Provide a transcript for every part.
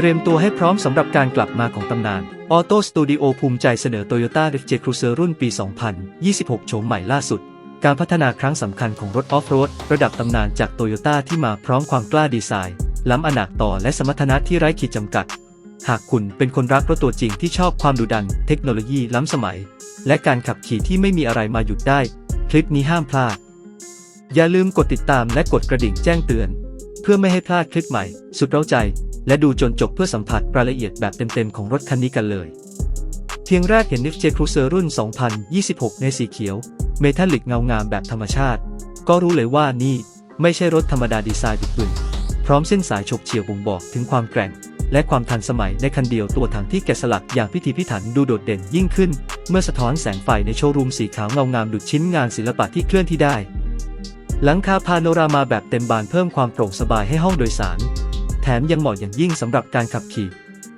เตรียมตัวให้พร้อมสำหรับการกลับมาของตำนาน Auto Studio ภูมิใจเสนอ Toyota RFJ Cruiser รุ่นปี 2026 โฉมใหม่ล่าสุด การพัฒนาครั้งสำคัญของรถออฟโรดระดับตำนานจาก Toyota ที่มาพร้อมความกล้าดีไซน์ ล้ำอนาคต่อและสมรรถนะที่ไร้ขีดจำกัด หากคุณเป็นคนรักรถตัวจริงที่ชอบความดุดัน เทคโนโลยีล้ำสมัย และการขับขี่ที่ไม่มีอะไรมาหยุดได้ คลิปนี้ห้ามพลาด อย่าลืมกดติดตามและกดกระดิ่งแจ้งเตือน เพื่อไม่ให้พลาดคลิปใหม่ สุดเร้าใจ และดูจนจบเพื่อสัมผัสรายละเอียดแบบเต็มๆ ของรถคันนี้กันเลย เพียงแรกเห็น Nift J Cruiser รุ่น 2026 ในสีเขียว เมทัลลิกเงางามแบบธรรมชาติ ก็รู้เลยว่านี่ไม่ใช่รถธรรมดาดีไซน์บึกๆพร้อมเส้นสายฉกเฉี่ยวบ่งบอกถึงความแกร่ง และความทันสมัยในคันเดียวตัวถังที่แกะสลักอย่างพิถีพิถันดูโดดเด่นยิ่งขึ้น เมื่อสะท้อนแสงไฟในโชว์รูมสีขาวเงางามดุจชิ้นงานศิลปะที่เคลื่อนที่ได้ หลังคาพาโนรามาแบบเต็มบานเพิ่มความโปร่งสบายให้ห้องโดยสาร มยังเหมาะอย่างยิ่งสำหรับการขับขี่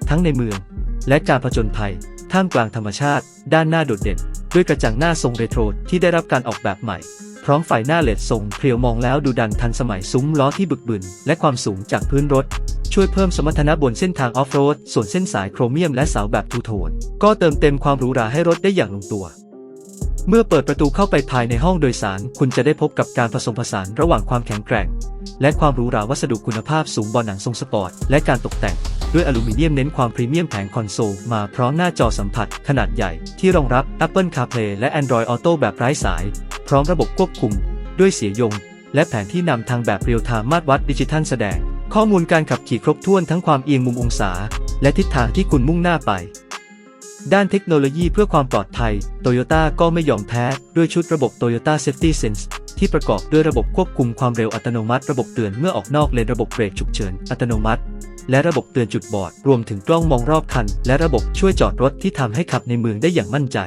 ทั้งในเมือง และการผจญภัย ท่ามกลางธรรมชาติ ด้านหน้าโดดเด่น ด้วยกระจังหน้าทรงเรโทรที่ได้รับการออกแบบใหม่ พร้อมไฟหน้าเลดทรงเพรียวมองแล้วดูดันทันสมัยซุ้มล้อที่บึกบึน และความสูงจากพื้นรถ ช่วยเพิ่มสมรรถนะบนเส้นทางออฟโรด ส่วนเส้นสายโครเมียมและเสาแบบทูโทน ก็เติมเต็มความหรูหราให้รถได้อย่างลงตัว เมื่อเปิดประตูเข้าไปภายในห้องโดยสาร คุณจะได้พบกับการผสมผสานระหว่างความแข็งแกร่ง และความหรูหราวัสดุคุณภาพสูงบนหนังทรงสปอร์ต และการตกแต่ง ด้วยอลูมิเนียมเน้นความพรีเมียมแผงคอนโซล มาพร้อมหน้าจอสัมผัส ขนาดใหญ่ ที่รองรับ Apple CarPlay และ Android Auto แบบไร้สาย พร้อมระบบควบคุม ด้วยเสียยง และแผนที่นำทางแบบเรียลไทม์มาตรวัดดิจิทัลแสดง ข้อมูลการขับขี่ครบถ้วนทั้งความเอียงมุมองศา และทิศทางที่คุณมุ่งหน้าไป ด้านเทคโนโลยีเพื่อความปลอดภัย Toyota ก็ไม่ยอมแพ้ ด้วยชุดระบบ Toyota Safety Sense ที่ประกอบด้วยระบบควบคุมความเร็วอัตโนมัติ ระบบเตือนเมื่อออกนอกเลนระบบเบรกฉุกเฉินอัตโนมัติ และระบบเตือนจุดบอด รวมถึงกล้องมองรอบคัน และระบบช่วยจอดรถที่ทำให้ขับในเมืองได้อย่างมั่นใจ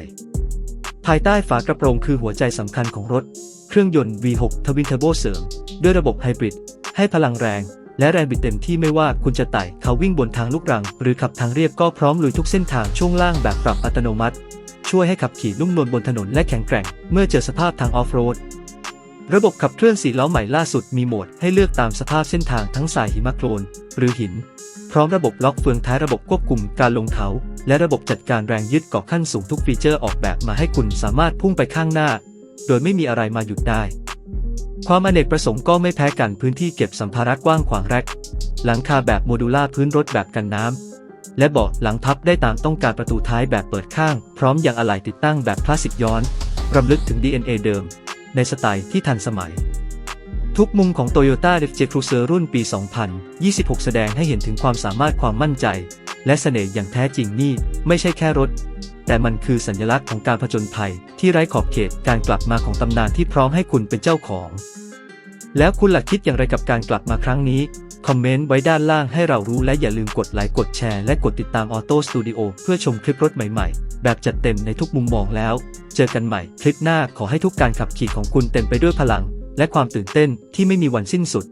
ภายใต้ฝากระโปรงคือหัวใจสำคัญของรถ เครื่องยนต์ V6 ทวินเทอร์โบเสริม ด้วยระบบไฮบริดให้พลังแรง และแรงบิดเต็มที่ไม่ว่าคุณจะไต่เขาวิ่งบนทางลูกรัง หรือขับทางเรียบก็พร้อมลุยทุกเส้นทางช่วงล่างแบบปรับอัตโนมัติ ช่วยให้ขับขี่นุ่มนวลบนถนนและแข็งแกร่ง เมื่อเจอสภาพทางออฟโรดระบบขับเคลื่อนสีล้อใหม่ล่าสุดมีโหมดให้เลือกตามสภาพเส้นทางทั้งสายหิมะโคลนหรือหิน พร้อมระบบล็อกเฟืองท้ายระบบควบคุมการลงเขา และระบบจัดการแรงยึดเกาะขั้นสูงทุกฟีเจอร์ออกแบบมาให้คุณสามารถพุ่งไปข้างหน้า โดยไม่มีอะไรมาหยุดได้ ความอเนกประสงค์ก็ไม่แพ้กันพื้นที่เก็บสัมภาระกว้างขวางแรก หลังคาแบบโมดูล่าพื้นรถแบบกันน้ำ และเบาะหลังพับได้ตามต้องการประตูท้ายแบบเปิดข้าง พร้อมยังอะไหล่ติดตั้งแบบคลาสสิกย้อนรำลึกถึง DNA เดิม ในสไตล์ที่ทันสมัย ทุกมุมของ Toyota r e v j Cruiser รุ่นปี 2026 แสดงให้เห็นถึงความสามารถความมั่นใจ และเสน่ห์อย่างแท้จริงนี่ไม่ใช่แค่รถ แต่มันคือสัญลักษณ์ของการผจญภัยที่ไร้ขอบเขตการกลับมาของตำนานที่พร้อมให้คุณเป็นเจ้าของ แล้วคุณหล่ะคิดอย่างไรกับการกลับมาครั้งนี้ คอมเมนต์ไว้ด้านล่างให้เรารู้และอย่าลืมกดไลค์กดแชร์และกดติดตาม Auto Studio เพื่อชมคลิปรถใหม่ๆ แบบจัดเต็มในทุกมุมมองแล้ว เจอกันใหม่คลิปหน้าขอให้ทุกการขับขี่ของคุณเต็มไปด้วยพลัง และความตื่นเต้นที่ไม่มีวันสิ้นสุด